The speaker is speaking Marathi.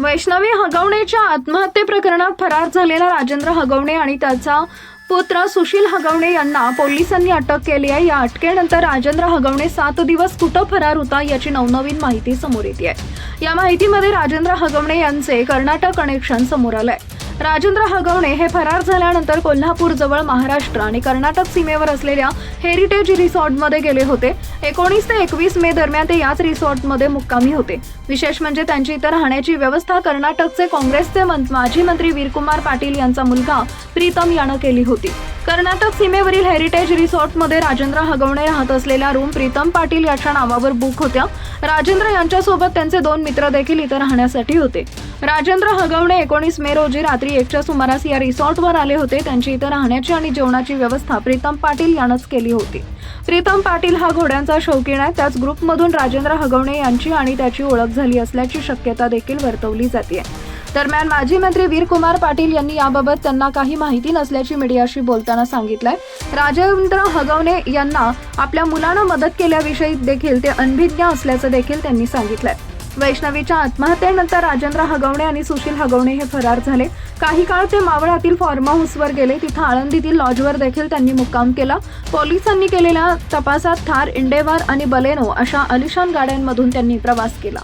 वैष्णवी हगवणेच्या आत्महत्ये प्रकरणात फरार झालेला राजेंद्र हगवणे आणि त्याचा पुत्र सुशील हगवणे यांना पोलिसांनी अटक केली आहे. या अटकेनंतर राजेंद्र हगवणे सात दिवस कुठं फरार होता याची नवनवीन माहिती समोर येते आहे. या माहितीमध्ये राजेंद्र हगवणे यांचे कर्नाटक कनेक्शन समोर आलं आहे राजेंद्र हगवणे हे फरार झाल्यानंतर कोल्हापूरजवळ महाराष्ट्र आणि कर्नाटक सीमेवर असलेल्या हेरिटेज रिसॉर्टमध्ये गेले होते. एकोणीस ते एकवीस मे दरम्यान ते याच रिसॉर्टमध्ये मुक्कामी होते. विशेष म्हणजे त्यांची इतर राहण्याची व्यवस्था कर्नाटकचे काँग्रेसचे माजी मंत्री वीरकुमार पाटील यांचा मुलगा प्रीतम यानं केली होती. कर्नाटक सीमेवरील हेरिटेज रिसॉर्टमध्ये राजेंद्र हगवणे राहत असलेल्या रूम प्रीतम पाटील याच्या नावावर बुक होत्या. राजेंद्र यांच्यासोबत त्यांचे दोन मित्र देखील इथं राहण्यासाठी होते. राजेंद्र हगवणे एकोणीस मे रोजी रात्री एकच्या सुमारास या रिसॉर्टवर आले होते. त्यांची इथं राहण्याची आणि जेवणाची व्यवस्था प्रीतम पाटील यानंच केली होती. प्रीतम पाटील हा घोड्यांचा शौकीन आहे. त्याच ग्रुपमधून राजेंद्र हगवणे यांची आणि त्याची ओळख झाली असल्याची शक्यता देखील वर्तवली जाते दरम्यान माजी मंत्री वीरकुमार पाटील यांनी याबाबत त्यांना काही माहिती नसल्याची मीडियाशी बोलताना सांगितलंय. राजेंद्र हगवणे यांना आपल्या मुलानं मदत केल्याविषयी देखील ते अनभिज्ञ असल्याचं देखील त्यांनी सांगितलंय. वैष्णवीच्या आत्महत्येनंतर राजेंद्र हगवणे आणि सुशील हगवणे हे फरार झाले. काही काळ ते मावळातील फार्म हाऊसवर गेले. तिथं आळंदीतील लॉजवर देखील त्यांनी मुक्काम केला. पोलिसांनी केलेल्या तपासात थार इंडेवार आणि बलेनो अशा अलिशान गाड्यांमधून त्यांनी प्रवास केला.